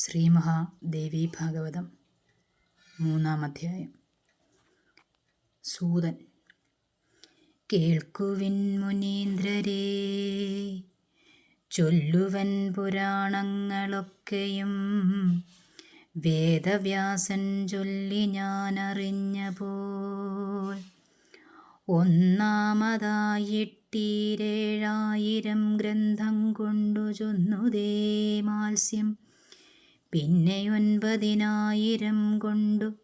ശ്രീമഹാദേവി ഭാഗവതം മൂന്നാം അധ്യായം സൂതൻ കേൾക്കുവിൻ മുനീന്ദ്രരേ ചൊല്ലുവൻ പുരാണങ്ങളൊക്കെയും വേദവ്യാസൻ ചൊല്ലി പോൽ ഒന്നാമതായിട്ടീരേഴായിരം ഗ്രന്ഥം കൊണ്ടു ചൊന്നുതേ മാത്സ്യം പിന്നെ ഒൻപതിനായിരം കൊണ്ടു.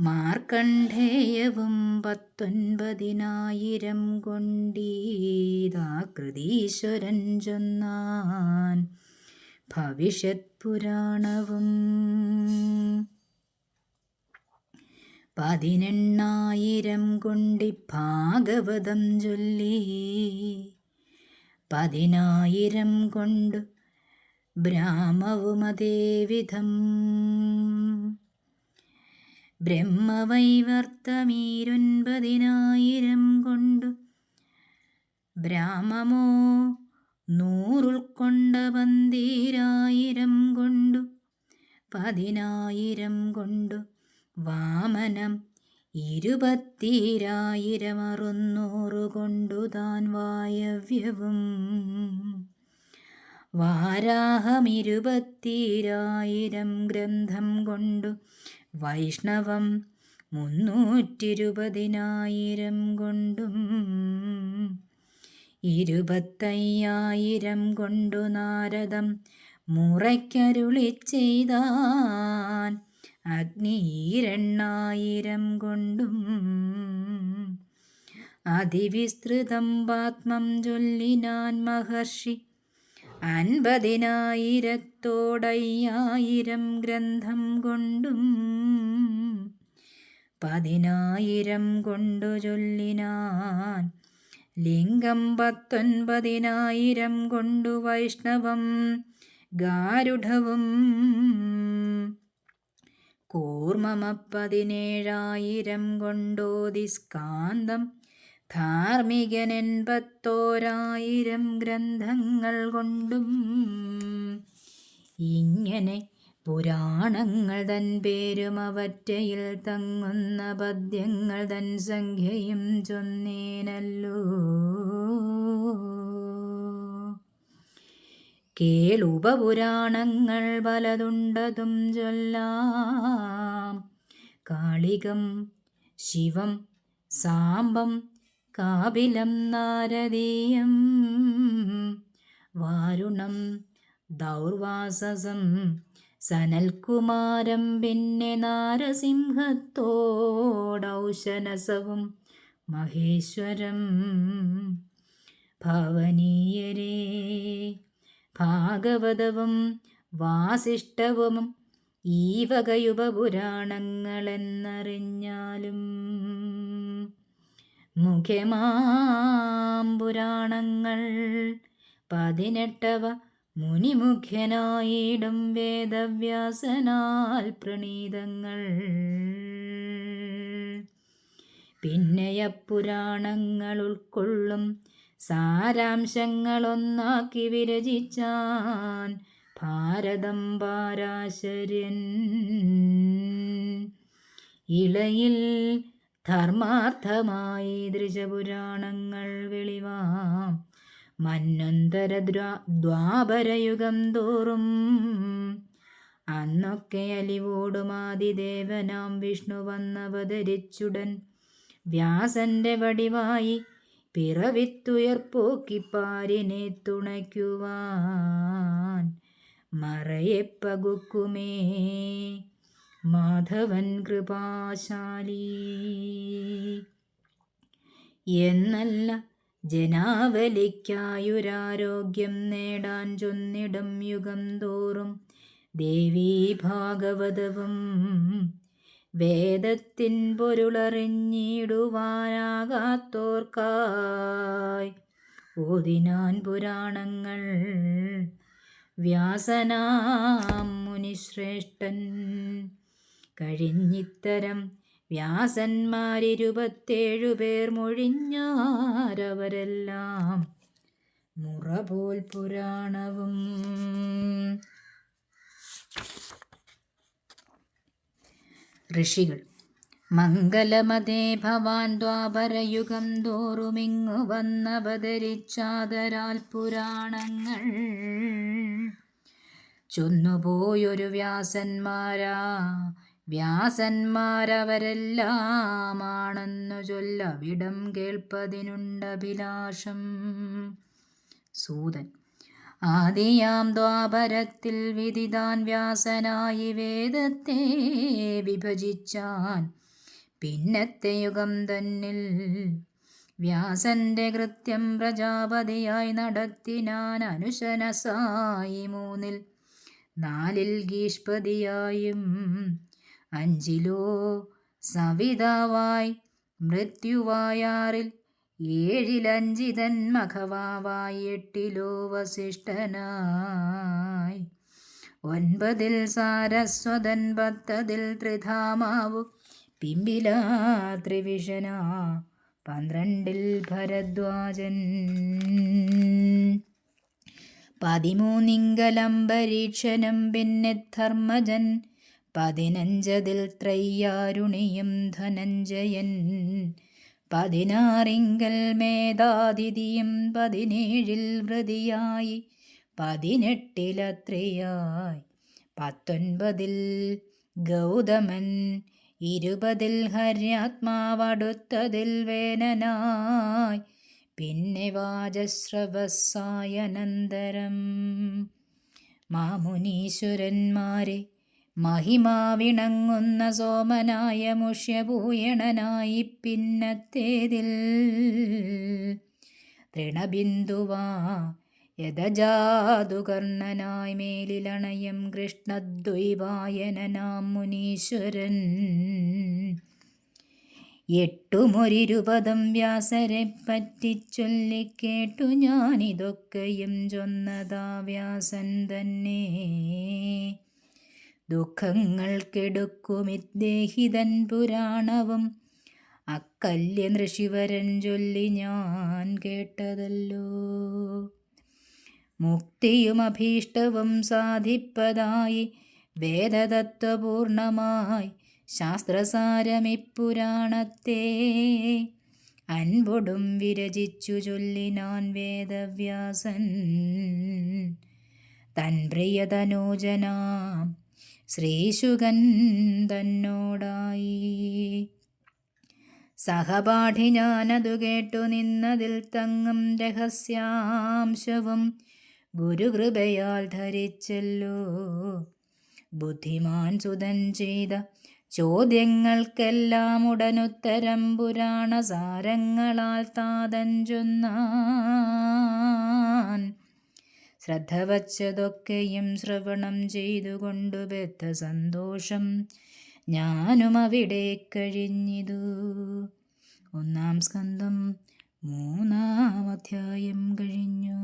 മാർക്കണ്ഠേയവും പത്തൊൻപതിനായിരം കൊണ്ടീതാകൃതീശ്വരൻ ചൊന്നാൻ. ഭവിഷ്യത് പുരാണവും പതിനെണ്ണായിരം കൊണ്ടി ഭാഗവതം ചൊല്ലി. പതിനായിരം കൊണ്ടു ബ്രാഹ്മവുമതേവിധം ബ്രഹ്മവൈവർത്തമീരൊൻപതിനായിരം കൊണ്ടു ബ്രാഹ്മമോ നൂറുൾക്കൊണ്ട പന്തീരായിരം കൊണ്ടു പതിനായിരം കൊണ്ടു വാമനം ഇരുപത്തിരായിരം അറുന്നൂറ് കൊണ്ടു താൻ വായവ്യവും. വാരാഹമിരുപത്തിരായിരം ഗ്രന്ഥം കൊണ്ടു വൈഷ്ണവം മുന്നൂറ്റിരുപതിനായിരം കൊണ്ടും ഇരുപത്തയ്യായിരം കൊണ്ടു നാരദം മുറയ്ക്കരുളി ചെയ്താൻ അഗ്നി രണ്ണായിരം കൊണ്ടും അതിവിസ്തൃതം പാത്മം ചൊല്ലിനാൻ മഹർഷി അൻപതിനായിരത്തോടയ്യായിരം ഗ്രന്ഥം കൊണ്ടും പതിനായിരം കൊണ്ടു ചൊല്ലിനാൻ. ലിംഗം പത്തൊൻപതിനായിരം കൊണ്ടു വൈഷ്ണവം ഗാരുഢവും കൂർമ്മമപ്പതിനേഴായിരം കൊണ്ടോതി സ്കാന്തം ധാർമ്മികനെൺപത്തോരായിരം ഗ്രന്ഥങ്ങൾ കൊണ്ടും ഇങ്ങനെ പുരാണങ്ങൾ തൻ പേരും അവറ്റയിൽ തങ്ങുന്ന പദ്യങ്ങൾ തൻ സംഖ്യയും ചൊന്നേനല്ലോ. കേളുപപുരാണങ്ങൾ പലതുണ്ടതും ചൊല്ലാം. കാളികം ശിവം സാമ്പം കാപിലം നാരദീയം. വാരുണം ദൗർവാസസം. സനൽകുമാരം പിന്നെ നാരസിംഹത്തോടൗശനസവും. മഹേശ്വരം ഭവനീയരേ. ഭാഗവതവും വാസിഷ്ടവും ഈ വകയുപപുരാണങ്ങളെന്നറിഞ്ഞാലും മുഖ്യമാം പുരാണങ്ങൾ പതിനെട്ടവ മുനിമുഖ്യനായിടും വേദവ്യാസനാൽ പ്രണീതങ്ങൾ. പിന്നെയപ്പുരാണങ്ങൾ ഉൾക്കൊള്ളും സാരാംശങ്ങളൊന്നാക്കി വിരചിച്ചാൻ ഭാരതം പാരാശര്യൻ. ഇളയിൽ ധർമാർത്ഥമായി ദൃശപുരാണങ്ങൾ വെളിവാം. മന്നന്തര ദ്വാപരയുഗം തോറും അന്നൊക്കെ അലിവോടുമാതിദേവനാം വിഷ്ണു വന്നവതരിച്ചുടൻ വ്യാസന്റെ വടിവായി പിറവിത്തുയർപ്പോക്കിപ്പാരിനെ തുണയ്ക്കുവാൻ മറയെ പകുക്കുമേ. മാധവൻ കൃപാശാലി. എന്നല്ല ജനാവലിക്കായുരാരോഗ്യം നേടാൻ ചൊന്നിടം യുഗം തോറും ദേവീ ഭാഗവതവും വേദത്തിൻ പൊരുളറിഞ്ഞിടുവാനാകാത്തോർക്കായി. ഓതിനാൻ പുരാണങ്ങൾ വ്യാസനാം മുനിശ്രേഷ്ഠൻ. കഴിഞ്ഞിത്തരം വ്യാസന്മാരിരുപത്തേഴു പേർ മൊഴിഞ്ഞാരവരെല്ലാം മുറപോൽ പുരാണവും. ഋഷികൾ മംഗലമതേ ഭവാൻ ദ്വാപരയുഗം തോറുമിങ്ങു വന്നപതരിച്ചാതരാൽ പുരാണങ്ങൾ. ചൊന്നുപോയൊരു വ്യാസന്മാരാ വ്യാസന്മാരവരെല്ലാമാണെന്നു ചൊല്ലവിടം കേൾപ്പതിനുണ്ടഭിലാഷം. സൂതൻ ആദിയാം ദ്വാപരത്തിൽ വിധിതാൻ വ്യാസനായി വേദത്തെ വിഭജിച്ചാൻ പിന്നത്തെ യുഗം തന്നിൽ വ്യാസന്റെ കൃത്യം പ്രജാപതിയായി നടത്തിനാൻ അനുശനസായി മൂന്നിൽ നാലിൽ ഗീഷ്പതിയായും അഞ്ചിലോ? സവിതാവായി. മൃത്യുവായാറിൽ ഏഴിലഞ്ചിതൻ മഖവാവായി. എട്ടിലോ വസിഷ്ഠനായി. ഒൻപതിൽ സാരസ്വതൻ പത്തതിൽ ത്രിധാമാവു. പിമ്പില ത്രിവിഷന. പന്ത്രണ്ടിൽ ഭരദ്വാജൻ. പതിമൂന്നിങ്കലം പരീക്ഷനം പിന്നെ ധർമ്മജൻ. പതിനഞ്ചതിൽ ത്രയ്യാരുണിയും ധനഞ്ജയൻ. പതിനാറിങ്കൽ മേധാതിഥിയും പതിനേഴിൽ വൃതിയായി. പതിനെട്ടിലത്രയായി. പത്തൊൻപതിൽ ഗൗതമൻ. ഇരുപതിൽ ഹര്യാത്മാവടുത്തതിൽ വേനനായി. പിന്നെ വാചശ്രവസായനന്തരം മാമുനീശ്വരന്മാരെ മഹിമാവിണങ്ങുന്ന സോമനായ മുഷ്യഭൂയണനായി പിന്നത്തേതിൽ തൃണബിന്ദുവാ യഥജാതുകർണനായി മേലിലണയം കൃഷ്ണദ്വൈവായനാം മുനീശ്വരൻ. എട്ടുമൊരിരുപതും വ്യാസരെ പറ്റിച്ചൊല്ലിക്കേട്ടു ഞാനിതൊക്കെയും ചൊന്നതാ വ്യാസൻ തന്നെ. ദുഃഖങ്ങൾക്കെടുക്കുമിദ്ദേഹിതൻ പുരാണവും. അക്കല്യ നൃഷിവരൻ ചൊല്ലി ഞാൻ കേട്ടതല്ലോ. മുക്തിയും അഭീഷ്ടവും സാധിപ്പതായി വേദതത്വപൂർണമായി ശാസ്ത്രസാരമിപ്പുരാണത്തെ അൻപൊടും വിരചിച്ചു ചൊല്ലിനാൻ വേദവ്യാസൻ. തൻ പ്രിയതനോജനാം ശ്രീശുകൻ തന്നോടായി സഹപാഠി ഞാനതു കേട്ടു നിന്നതിൽ തങ്ങും രഹസ്യാംശവും ഗുരുകൃപയാൽ ധരിച്ചല്ലോ. ബുദ്ധിമാൻ സുതൻ ചെയ്ത ചോദ്യങ്ങൾക്കെല്ലാം ഉടനുത്തരം പുരാണ സാരങ്ങളാൽ താതൻ ചൊന്നാൻ. ശ്രദ്ധ വച്ചതൊക്കെയും ശ്രവണം ചെയ്തുകൊണ്ടു ബദ്ധ സന്തോഷം ഞാനും അവിടെ കഴിഞ്ഞിതു. ഒന്നാം സ്കന്ധം മൂന്നാം അധ്യായം കഴിഞ്ഞു.